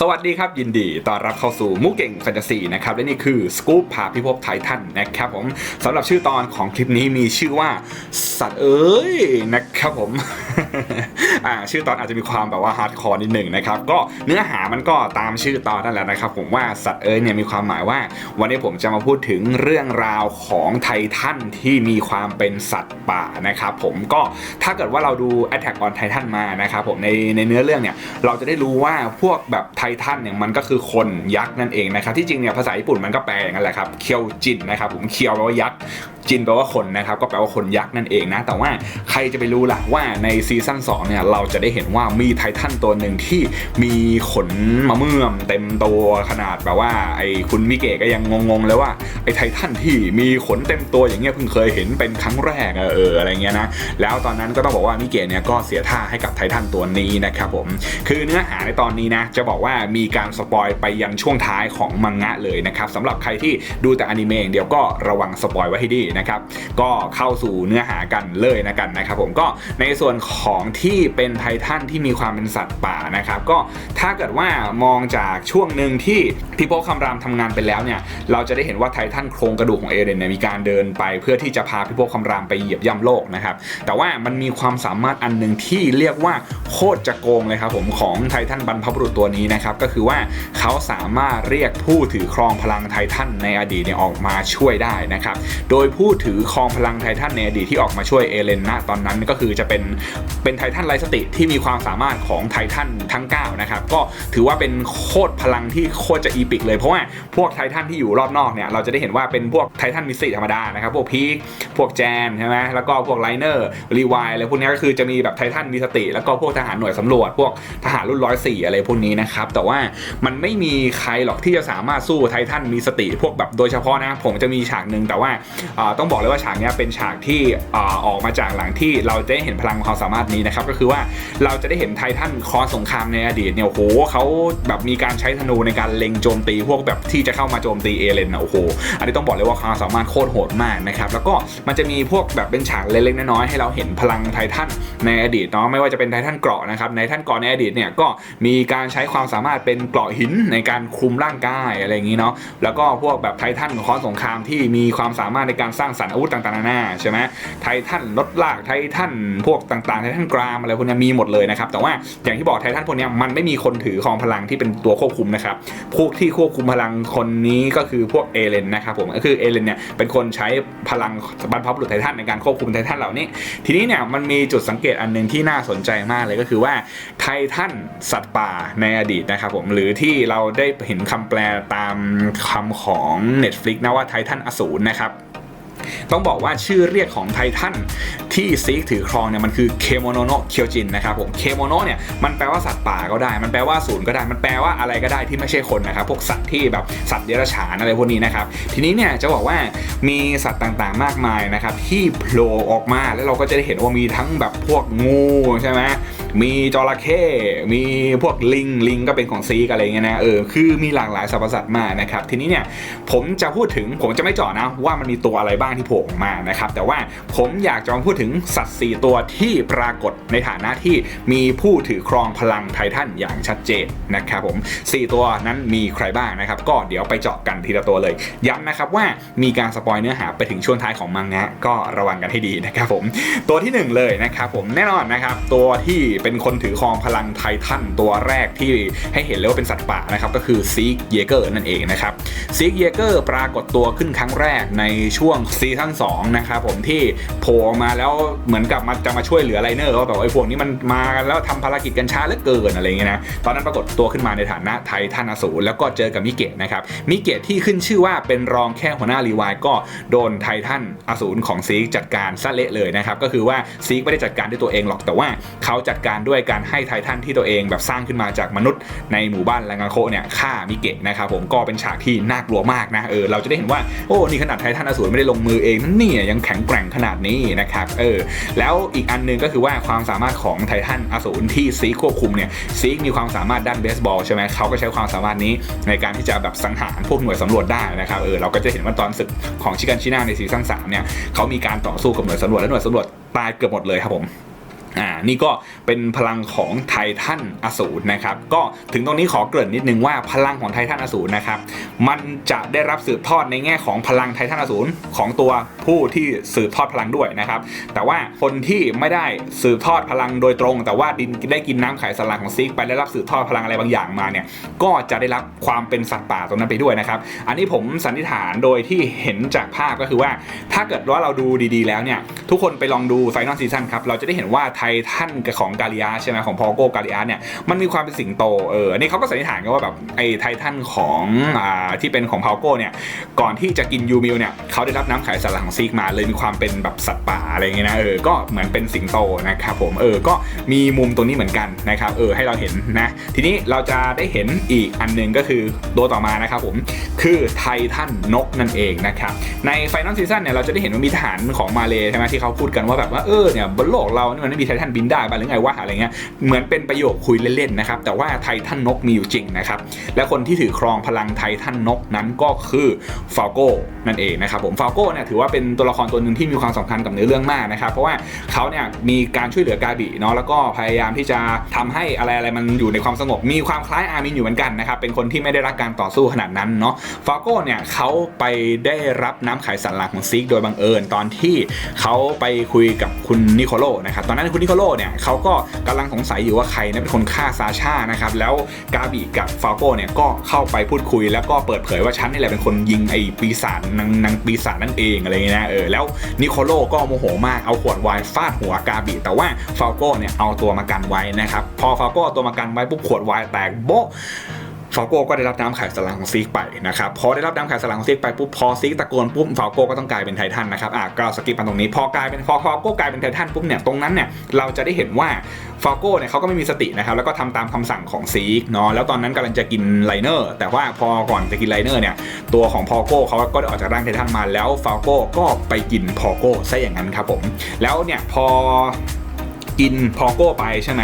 สวัสดีครับ ยินดีต้อนรับเข้าสู่มุกเก่งแฟนตาซีนะครับ และนี่คือสกู๊ปพาพิภพไททันนะครับผมสำหรับชื่อตอนของคลิปนี้มีชื่อว่า สัตว์เอ้ยนะครับผม อ่าชื่อตอนอาจจะมีความแบบว่าฮาร์ดคอร์นิดหนึ่งนะครับ ก็เนื้อหามันก็ตามชื่อตอนนั่นแหละนะครับ ผมว่าสัตว์เอ้ยเนี่ยมีความหมายว่า วันนี้ผมจะมาพูดถึงเรื่องราวของไททันที่มีความเป็นสัตว์ป่านะครับผมก็ถ้าเกิดว่าเราดู Attack on Titan มานะครับผมในในเนื้อเรื่องเนี่ยเราจะได้รู้ว่าพวกแบบไททันเนี่ยมันก็คือคนยักษ์นั่นเองนะครับที่จริงเนี่ยภาษาญี่ปุ่นมันก็แปลอย่างนั้นแหละครับเคียวจินนะครับผมเคียวแปลว่ายักษ์จินแปลว่าคนนะครับก็แปลว่าคนยักษ์นั่นเองนะ แต่ว่าใครจะไปรู้ล่ะว่าในซีซั่น2เนี่ยเราจะได้เห็นว่ามีไททันตัวหนึ่งที่มีขนมะเมื่อมเต็มตัวขนาดแบบว่าไอ้คุณมิเกะก็ยังงงๆเลยว่าไอ้ไททันที่มีขนเต็มตัวอย่างเงี้ยเพิ่งเคยเห็นเป็นครั้งแรกเอออะไรเงี้ยนะแล้วตอนนั้นก็ต้องบอกว่ามิเกะเนี่ยก็เสียท่าให้กับไททันตัวนี้นะครับผมคือเนื้อหาในตอนนี้นะจะบอกว่ามีการสปอยไปยันช่วงท้ายของมังงะเลยนะครับสำหรับใครที่ดูแต่อนิเมะอย่างเดียวก็ระวังสปอยไว้ให้ดีนะครับก็เข้าสู่เนื้อหากันเลยนะกันนะครับผมก็ในส่วนของที่เป็นไททันที่มีความเป็นสัตว์ป่านะครับก็ถ้าเกิดว่ามองจากช่วงหนึ่งที่พี่โป๊คำรามทำงานไปแล้วเนี่ยเราจะได้เห็นว่าไททันโครงกระดูกของเอเดนเนี่ยมีการเดินไป เพื่อที่จะพาพี่โป๊คำรามไปเหยียบย่ำโลกนะครับแต่ว่ามันมีความสามารถอันหนึ่งที่เรียกว่าโคตรจะโกงเลยครับผมของไททันบรรพบุรุษตัวนี้นะครับก็คือว่าเขาสามารถเรียกผู้ถือครองพลังไททันในอดีตเนี่ยออกมาช่วยได้นะครับโดยผู้ถือครองพลังไททันในอดีตที่ออกมาช่วยเอเลนนะตอนนั้นก็คือจะเป็นเป็นไททันไร้สติที่มีความสามารถของไททันทั้ง 9 นะครับ ก็ถือว่าเป็นโคตรพลังที่โคตรจะอีพิกเลยเพราะว่าพวกไททันที่อยู่รอบนอกเนี่ยเราจะได้เห็นว่าเป็นพวกไททันมิสซิธรรมดานะครับ พวกพีคพวกแจนใช่ไหมแล้วก็พวกไลเนอร์รีวายอะไรพวกนี้ก็คือจะมีแบบไททันมีสติ แล้วก็พวกทหารหน่วยสำรวจ พวกทหารรุ่นร้อยสี่อะไรพวกนี้นะครับแต่ว่ามันไม่มีใครหรอกที่จะสามารถสู้ไททันมีสติ พวกแบบโดยเฉพาะนะผมจะมีฉากหนึ่งแต่ว่าต้องบอกเลยว่าฉากนี้เป็นฉากที่ออกมาจากหลังที่เราจะได้เห็นพลังความสามารถนี้นะครับก็คือว่าเราจะได้เห็นไททันคอสงครามในอดีตเนี่ยโอ้โหเขาแบบมีการใช้ธนูในการเล็งโจมตีพวกแบบที่จะเข้ามาโจมตีเอเลนนะโอ้โหอันนี้ต้องบอกเลยว่าความสามารถโคตรโหดมากนะครับแล้วก็มันจะมีพวกแบบเป็นฉากเล็กๆน้อยๆให้เราเห็นพลังไททันในอดีตเนาะไม่ว่าจะเป็นไททันเกราะนะครับในไททันเกราะในอดีตเนี่ยก็มีการใช้ความสามารถเป็นเกราะหินในการคุมร่างกายอะไรอย่างนี้เนาะแล้วก็พวกแบบไททันของคอสงครามที่มีความสามารถในการสร้างสรรค์อาวุธต่างๆนานาใช่ไหมไททันรถลากไททันพวกต่างๆไททันกรามอะไรพวกนี้มีหมดเลยนะครับแต่ว่าอย่างที่บอกไททันพวกนี้มันไม่มีคนถือครองพลังที่เป็นตัวควบคุมนะครับพวกที่ควบคุมพลังคนนี้ก็คือพวกเอเลนนะครับผมก็คือเอเลนเนี่ยเป็นคนใช้พลังบรรพบุรุษไททันในการควบคุมไททันเหล่านี้ ทีนี้เนี่ยมันมีจุดสังเกตอันหนึ่งที่น่าสนใจมากเลยก็คือว่าไททันสัตว์ป่าในอดีตนะครับผมหรือที่เราได้เห็นคำแปลตามคำของ Netflix นะว่าไททันอสูรนะครับ ต้องบอกว่าชื่อเรียกของไททัน ที่ซีกถือครองเนี่ยมันคือเคโมโนโนเคียวจินนะครับผมเคโมโนเนี่ยมันแปลว่าสัตว์ป่าก็ได้ มันแปลว่าศูนย์ก็ได้ มันแปลว่าอะไรก็ได้ที่ไม่ใช่คนนะครับพวกสัตว์ที่แบบสัตว์เดรัจฉานอะไรพวกนี้นะครับทีนี้เนี่ยจะบอกว่ามีสัตว์ต่างๆมากมายนะครับที่โผล่ออกมาแล้วเราก็จะได้เห็นว่ามีทั้งแบบพวกงูใช่ไหมมีจระเข้ มีพวกลิง ลิงก็เป็นของซีกอะไรเงี้ยนะ เออ คือมีหลากหลายสรรพสัตว์มากนะครับ ทีนี้เนี่ย ผมจะพูดถึง ผมจะไม่เจาะนะว่ามันมีตัวอะไรบ้างที่โผล่ออกมานะครับ แต่ว่าผมอยากจะมาพูดถึงสัตว์4ตัวที่ปรากฏในฐานะที่มีผู้ถือครองพลังไททันอย่างชัดเจนนะครับผม 4 ตัวนั้นมีใครบ้างนะครับ ก็เดี๋ยวไปเจาะกันทีละตัวเลย ย้ำนะครับว่ามีการสปอยเนื้อหาไปถึงช่วงท้ายของมังงะก็ระวังกันให้ดีนะครับผม ตัวที่ 1 เลยนะครับผมแน่นอนนะครับตัวที่เป็นคนถือครองพลังไททันตัวแรกที่ให้เห็นเลยว่าเป็นสัตว์ป่านะครับก็คือซีกเยเกอร์นั่นเองนะครับซีกเยเกอร์ปรากฏตัวขึ้นครั้งแรกในช่วงซีซั่น2นะครับผมที่โผล่มาแล้วเหมือนกับมาจะมาช่วยเหลือไลเนอร์ว่าแบบไอ้พวกนี้มันมากันแล้วทำภารกิจกันช้าเหลือเกินอะไรเงี้ยนะตอนนั้นปรากฏตัวขึ้นมาในฐานะไททันอสูรแล้วก็เจอกับมิเกะนะครับมิเกะที่ขึ้นชื่อว่าเป็นรองแค่หัวหน้ารีวายก็โดนไททันอสูรของซีกจัดการซะเละเลยนะครับก็คือว่าซีกไม่ได้จัดการด้วยตัวเองหรอกแต่ว่าเขาจัดการด้วยการให้ไททันที่ตัวเองแบบสร้างขึ้นมาจากมนุษย์ในหมู่บ้านแรงงานโคเนี่ยฆ่ามิเกะนะครับผมก็เป็นฉากที่น่ากลัวมากนะเออเราจะได้เห็นว่าโอ้นี่ขนาดไททันอสูรไม่ได้ลงมือเองนั่นนี่ยยังแข็งแกร่งขนาดนี้นะครับเออแล้วอีกอันหนึงก็คือว่าความสามารถของไททันอสูรที่ซีควบคุมเนี่ยซีมีความสามารถด้านเบสบอลใช่ไหมเขาก็ใช้ความสามารถนี้ในการที่จะแบบสังหารพวกหน่วยสำรวจได้นะครับเออเราก็จะเห็นว่าตอนศึกของชิกันชิน่าในซีซั่น3เนี่ยเขามีการต่อสู้กับหน่วยสำรวจและหน่วยสำรวจตายเกือบหมดเลยครับผม อ่านี่ก็เป็นพลังของไททันอสูรนะครับก็ถึงตรงนี้ขอเกริ่นนิดนึงว่าพลังของไททันอสูรนะครับมันจะได้รับสืบทอดในแง่ของพลังไททันอสูรของตัวผู้ที่สืบทอดพลังด้วยนะครับแต่ว่าคนที่ไม่ได้สืบทอดพลังโดยตรง แต่ว่าดินได้กินน้ำไขสันหลังของซิกไปได้รับสืบทอดพลังอะไรบางอย่างมาเนี่ยก็จะได้รับความเป็นสัตว์ป่าตรงนั้นไปด้วยนะครับอันนี้ผมสันนิษฐานโดยที่เห็นจากภาพก็คือว่า ถ้าเกิดว่าเราดูดีๆ แล้วเนี่ยทุกคนไปลองดูไฟนอลซีซั่นครับเราจะได้เห็นว่าไททันกับของกาลิอาใช่ไหมของพอโกกาลิอาเนี่ยมันมีความเป็นสิงโตเออนนี้เขาก็สันนิษฐานกันว่าแบบไอ้ไททันของอ่าที่เป็นของพาโกเนี่ยก่อนที่จะกินยูมิลเนี่ยเขาได้รับน้ำไขสันหลังซีกมาเลยมีความเป็นแบบสัตว์ป่าอะไรเงี้ยนะเออก็เหมือนเป็นสิงโตนะครับผมเออก็มีมุมตรงนี้เหมือนกันนะครับเออให้เราเห็นนะทีนี้เราจะได้เห็นอีกอันหนึ่งก็คือตัวต่อมานะครับผมคือไททันนกนั่นเองนะครับในไฟนอลซีซั่นเนี่ยเราจะได้เห็นว่ามีทหารของมาเลใช่ไหมที่เขาพูดกันว่าแบบว่าเออเนี่ยบนโลกเรานี่มันไม่มีไททันบินได้บ้างหรือไงวะอะไรเงี้ยเหมือนเป็นประโยคคุยเล่นๆนะครับแต่ว่าไททันนกมีอยู่จริงนะครับและคนที่ถือครองพลังไททันนกนั้นก็คือฟาโก้นั่นเองนะครับผมฟาโก้เนี่ยถือว่าเป็นตัวละครตัวหนึ่งที่มีความสำคัญกับเนื้อเรื่องมากนะครับเพราะว่าเขาเนี่ยมีการช่วยเหลือกาบิเนาะแล้วก็พยายามที่จะทำให้อะไรอะไรมันอยู่ในความสงบ มีความคล้ายอาร์มินอยู่เหมือนกันนะครับเป็นคนที่ไม่ได้รักการต่อสู้ขนาดนั้นเนาะฟาโก้เนี่ยเขาไปได้รับน้ำไขสันหลังของซิกโดยบังเอิญตอนที่เขาไปคุยกับคุณนิโคโลนะครับตอนนั้นคุณนิโคโลเนี่ยเขาก็กำลังสงสัยอยู่ว่าใครนะเป็นคนฆ่าซาชานะครับแล้วกาบิกับฟาโก้เนี่ยก็เข้าไปพูดคุย แล้วก็เปิดเผยว่าฉันนี่แหละเป็นคนยิงไอ้ปีศาจนางนางปีศาจนั่นเองอะไรเงี้ยนะเออแล้วนิโคโลก็โมโหมากเอาขวดไวน์ฟาดหัวกาบิแต่ว่าฟาโก้เนี่ยเอาตัวมากันไว้นะครับพอฟาโกเอาตัวมากันไว้ปุ๊บขวดไวน์แตกโบ๊ะ ฟาโก้ก็ได้รับน้ำไข่สลังของซีกไปนะครับพอได้รับน้ำไข่สลังของซีกไปปุ๊บพอซีกตะโกนปุ๊บฟาโก้ก็ต้องกลายเป็นไททันนะครับอะก็สกิปมาตรงนี้พอกลายเป็นพอฟาโก้กลายเป็นไททันปุ๊บเนี่ยตรงนั้นเนี่ยเราจะได้เห็นว่าฟาโก้เนี่ยเขาก็ไม่มีสตินะครับแล้วก็ทำตามคำสั่งของซีกเนาะแล้วตอนนั้นกำลังจะกินไลเนอร์แต่ว่าพอก่อนจะกินไลเนอร์เนี่ยตัวของพอโก้เขาก็ได้ออกจากร่างไททันมาแล้วฟาโก้ก็ไปกินพอโก้ซะอย่างนั้นครับผมแล้วเนี่ยพอ กินพอโก้ไปใช่ไหม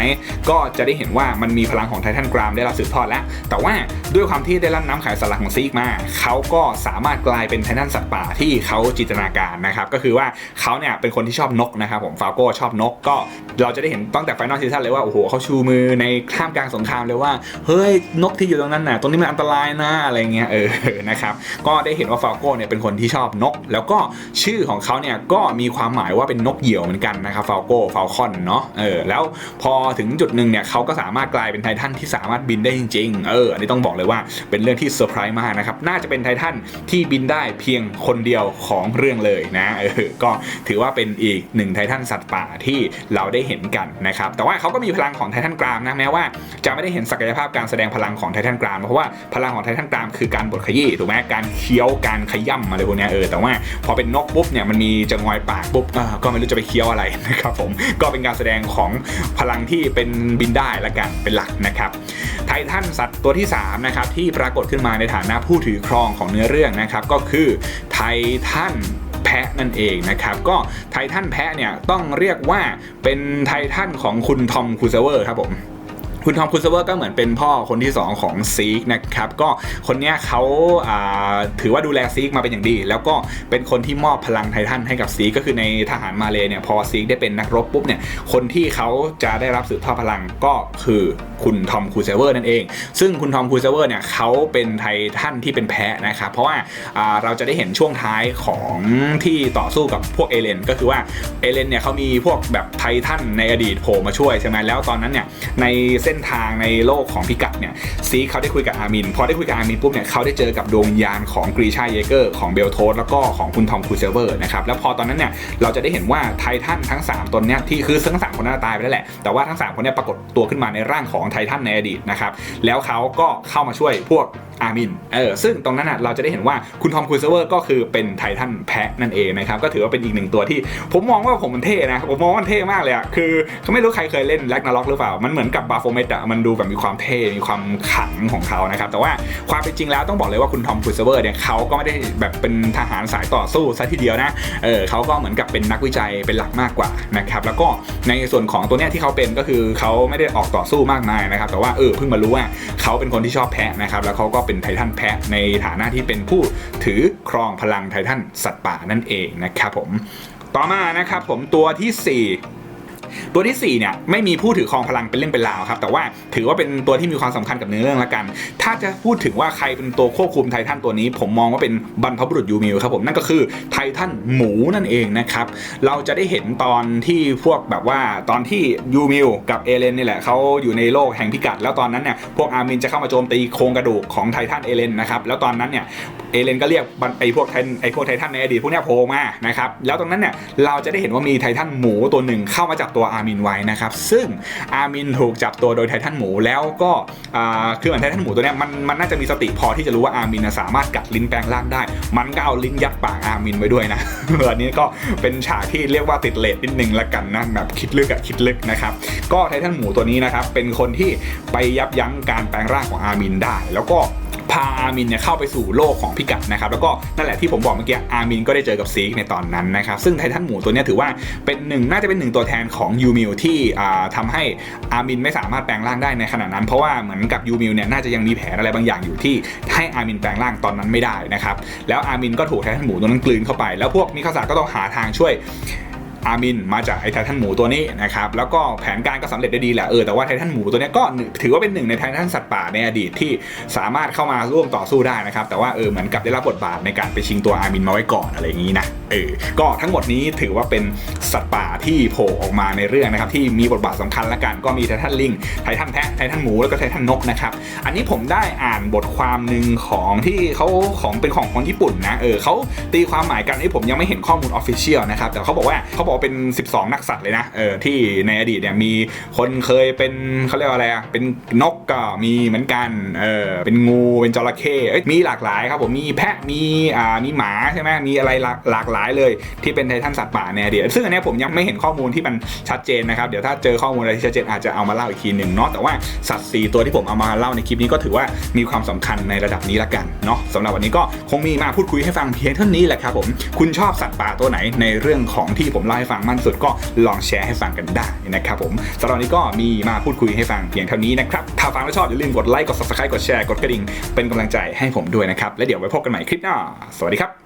ก็จะได้เห็นว่ามันมีพลังของไททันกรามได้รับสืบทอดแล้ว แต่ว่าด้วยความที่ได้รับน้ำไขสันหลังของซีกมาเขาก็สามารถกลายเป็นไททันสัตว์ป่าที่เขาจินตนาการนะครับ ก็คือว่าเขาเนี่ยเป็นคนที่ชอบนกนะครับผมฟาโก้ชอบนกก็เราจะได้เห็นตั้งแต่ไฟนอลซีซั่นเลยว่าโอ้โหเขาชูมือในท่ามกลางสงครามเลยว่าเฮ้ยนกที่อยู่ตรงนั้นน่ะตรงนี้มันอันตรายนะอะไรเงี้ยเออนะครับก็ได้เห็นว่าฟาโก้เนี่ยเป็นคนที่ชอบนก แล้วก็ชื่อของเขาเนี่ยก็มีความหมายว่าเป็นนกเหยี่ยวเหมือนกันนะครับฟาโก้ฟาคอนเนาะเออแล้วพอถึงจุดหนึ่งเนี่ยเขาก็สามารถกลายเป็นไททันที่สามารถบินได้จริงๆเอออันนี้ต้องบอกเลยว่าเป็นเรื่องที่เซอร์ไพรส์มากนะครับน่าจะเป็นไททันที่บินได้เพียงคนเดียวของเรื่องเลยนะเออก็ถือว่าเป็นอีกหนึ่งไททันสัตว์ป่าที่เราได้เห็นกันนะครับแต่ว่าเขาก็มีพลังของไททันกรามนะแม้ว่าจะไม่ได้เห็นศักยภาพการแสดงพลังของไททันกรามเพราะว่าพลังของไททันกรามคือการบดขยี้ถูกไหมการเคี้ยวการขย่ำอะไรพวกนี้เออแต่ว่าพอเป็นนกปุ๊บเนี่ยมันมีจะงอยปากปุ๊บก็ไม่รู้จะไปเคี้ยวอะไรนะครับผมก็เป็นการแสดงของพลังที่เป็นบินได้ละกันเป็นหลักนะครับไททันสัตว์ตัวที่3นะครับที่ปรากฏขึ้นมาในฐานะผู้ถือครองของเนื้อเรื่องนะครับก็คือไททันแพะนั่นเองนะครับ ก็ไททันแพะเนี่ยต้องเรียกว่าเป็นไททันของคุณทอมคูเซเวอร์ครับผม คุณทอมคูเซเวอร์ก็เหมือนเป็นพ่อคนที่ 2 ของซีกนะครับ ก็คนนี้เขาาถือว่าดูแลซีกมาเป็นอย่างดี แล้วก็เป็นคนที่มอบพลังไททันให้กับซีกก็คือในทหารมาเลยเนี่ยพอซีกได้เป็นนักรบปุ๊บเนี่ยคนที่เขาจะได้รับสืบทอดพลังก็คือคุณทอมคูเซเวอร์นั่นเอง ซึ่งคุณทอมคูเซเวอร์เนี่ยเขาเป็นไททันที่เป็นแพะนะครับเพราะว่าอ่าเราจะได้เห็นช่วงท้ายของที่ต่อสู้กับพวกเอเลนก็คือว่าเอเลนเนี่ยเขามีพวกแบบไททันในอดีตโผล่มาช่วยใช่ไหมแล้วตอนนั้นเนี่ยในเส้นทางในโลกของพิกัดเนี่ยซีเขาได้คุยกับอาร์มินพอได้คุยกับอาร์มินปุ๊บเนี่ยเขาได้เจอกับดวงวิญญาณของกรีชาเยเกอร์ของเบลโทสแล้วก็ของคุณทอมคูเซเวอร์นะครับแล้วพอตอนนั้นเนี่ยเราจะได้เห็นว่าไททันทั้ง 3ตนเนี่ยที่คือทั้งสามคนน่าจะตายไปแล้วแหละแต่ว่าทั้ง 3 คนเนี่ยปรากฏตัวขึ้นมาในร่างของไททันในอดีตนะครับแล้วเขาก็เข้ามาช่วยพวกอาร์มินเออซึ่งตรงนั้นน่ะเราจะได้เห็นว่าคุณทอมคูเซเวอร์ก็คือเป็นไททันแพะนั่นเองนะครับก็ถือว่าเป็นอีกหนึ่งตัวที่ ผมมองว่าผมมันเท่นะผมมองว่ามันเท่มากเลยอะคือเขาไม่รู้ใครเคยเล่นแล็กนาล็อกหรือเปล่ามันเหมือนกับบาโฟเมตอะมันดูแบบมีความเท่มีความขังของเขานะครับแต่ว่าความเป็นจริงแล้วต้องบอกเลยว่าคุณทอมคูเซเวอร์เนี่ยเขาก็ไม่ได้แบบเป็นทหารสายต่อสู้ซะทีเดียวนะเออเขาก็เหมือนกับเป็นนักวิจัยเป็นหลักมากกว่านะครับแล้วก็ในส่วนของตัวเนี้ยที่เขาเป็นก็คือเขาไม่ได้ออกต่อสู้มากมายนะครับแต่ว่าเออเพิ่งมารู้ว่าเขาเป็นคนที่ชอบแพะนะครับแล้วเขาก็เป็นไททันแพะในฐานะที่เป็นผู้ถือครองพลังไททันสัตว์ป่านั่นเองนะครับผมต่อมานะครับผมตัวที่ 4 ตัวที่ 4 เนี่ยไม่มีผู้ถือครองพลังเป็นเรื่องเป็นราวครับ แต่ว่าถือว่าเป็นตัวที่มีความสำคัญกับเนื้อเรื่องละกัน ถ้าจะพูดถึงว่าใครเป็นตัวควบคุมไททันตัวนี้ ผมมองว่าเป็นบรรพบุรุษยูมิวครับผมนั่นก็คือไททันหมูนั่นเองนะครับเราจะได้เห็นตอนที่พวกแบบว่าตอนที่ยูมิวกับเอเลนนี่แหละเขาอยู่ในโลกแห่งพิกัด แล้วตอนนั้นเนี่ยพวกอาร์มินจะเข้ามาโจมตีโครงกระดูกของไททันเอเลนนะครับแล้วตอนนั้นเนี่ย เอเลนก็เรียกไอพวกไทไอพวกไททันในอดีตพวกนี้โผล่มานะครับแล้วตรงนั้นเนี่ยเราจะได้เห็นว่ามีไททันหมูตัวหนึ่งเข้ามาจับตัวอาร์มินไว้นะครับซึ่งอาร์มินถูกจับตัวโดยไททันหมูแล้วก็คือเหมือนไททันหมูตัวเนี้ยมันมันน่าจะมีสติพอที่จะรู้ว่าอาร์มินสามารถกัดลิ้นแปลงร่างได้ มันก็เอาลิ้นยัดปากอาร์มินไว้ด้วยนะอันนี้ก็เป็นฉากที่เรียกว่าติดเลทนิดนึงละกันนะแบบคิดลึกอะคิดลึกนะครับก็ไททันหมูตัวนี้นะครับเป็นคนที่ไปยับยั้งการแปลงร่างของอาร์มินได้ แล้วก็ พาอาร์มินเนี่ยเข้าไปสู่โลกของพิกัดนะครับแล้วก็นั่นแหละที่ผมบอกเมื่อกี้อาร์มินก็ได้เจอกับซีกในตอนนั้นนะครับซึ่งไททันหมูตัวนี้ถือว่าเป็นหนึ่งน่าจะเป็นหนึ่งตัวแทนของยูมิวที่อ่าทำให้อาร์มินไม่สามารถแปลงร่างได้ในขณะนั้น เพราะว่าเหมือนกับยูมิวเนี่ยน่าจะยังมีแผนอะไรบางอย่างอยู่ที่ให้อาร์มินแปลงร่างตอนนั้นไม่ได้นะครับแล้วอาร์มินก็ถูกไททันหมูตัวนั้นกลืนเข้าไป แล้วพวกมิคาสะก็ต้องหาทางช่วย อาร์มินมาจากไอ้ไททันหมูตัวนี้นะครับแล้วก็แผนการก็สำเร็จได้ดีแหละเออแต่ว่าไททันหมูตัวนี้ก็ถือว่าเป็นหนึ่งในไททันสัตว์ป่าในอดีตที่สามารถเข้ามาร่วมต่อสู้ได้นะครับแต่ว่าเออเหมือนกับได้รับบทบาทในการไปชิงตัวอาร์มินมาไว้ก่อนอะไรอย่างนี้นะเออก็ทั้งหมดนี้ถือว่าเป็นสัตว์ป่าที่โผล่ออกมาในเรื่องนะครับที่มีบทบาทสำคัญละกันก็มีไททันลิงไททันแพะไททันหมูแล้วก็ไททันนกนะครับอันนี้ผมได้อ่านบทความหนึ่งของที่เขาของเป็นของคนญี่ปุ่นนะเออเขาตีความหมายกันที่ผมยังไม่เห็นข้อมูลออฟฟิเชียลนะครับแต่เขาบอกว่าเขาบอกเป็น 12 นักสัตว์เลยนะเออที่ในอดีตเนี่ยมีคนเคยเป็นเขาเรียกว่าอะไรอะเป็นนกก็มีเหมือนกันเออเป็นงูเป็นจระเข้เอ้ยมีหลากหลายครับผมมีแพะมีอ่ามีหมาใช่ไหมมีอะไรหลากหลากหลายเลยที่เป็นไททันสัตว์ป่าในอดีตซึ่งอันนี้ผมยังไม่เห็นข้อมูลที่มันชัดเจนนะครับเดี๋ยวถ้าเจอข้อมูลอะไรที่ชัดเจนอาจจะเอามาเล่าอีกทีหนึ่งเนาะแต่ว่าสัตว์สี่ตัวที่ผมเอามาเล่าในคลิปนี้ก็ถือว่ามีความสำคัญในระดับนี้ละกันเนาะสำหรับวันนี้ก็คงมีมาพูดคุยให้ฟังเพียงเท่านี้แหละครับผมคุณชอบสัตว์ป่าตัวไหนในเรื่องของที่ผมเล่าให้ฟังมั่นสุดก็ลองแชร์ให้ฟังกันได้นะครับผมสำหรับนนี้ก็มีมาพูดคุยให้ฟังเพียงเท่านี้นะครับถ้าฟังแล้วชอบอย่าลืมกดไลค์กด subscribe กดแชร์กดกระดิ่งเป็นกำลังใจให้ผมด้วยนะครับและเดี๋ยวไว้พบกันใหม่คลิปหน้าสวัสดีครับ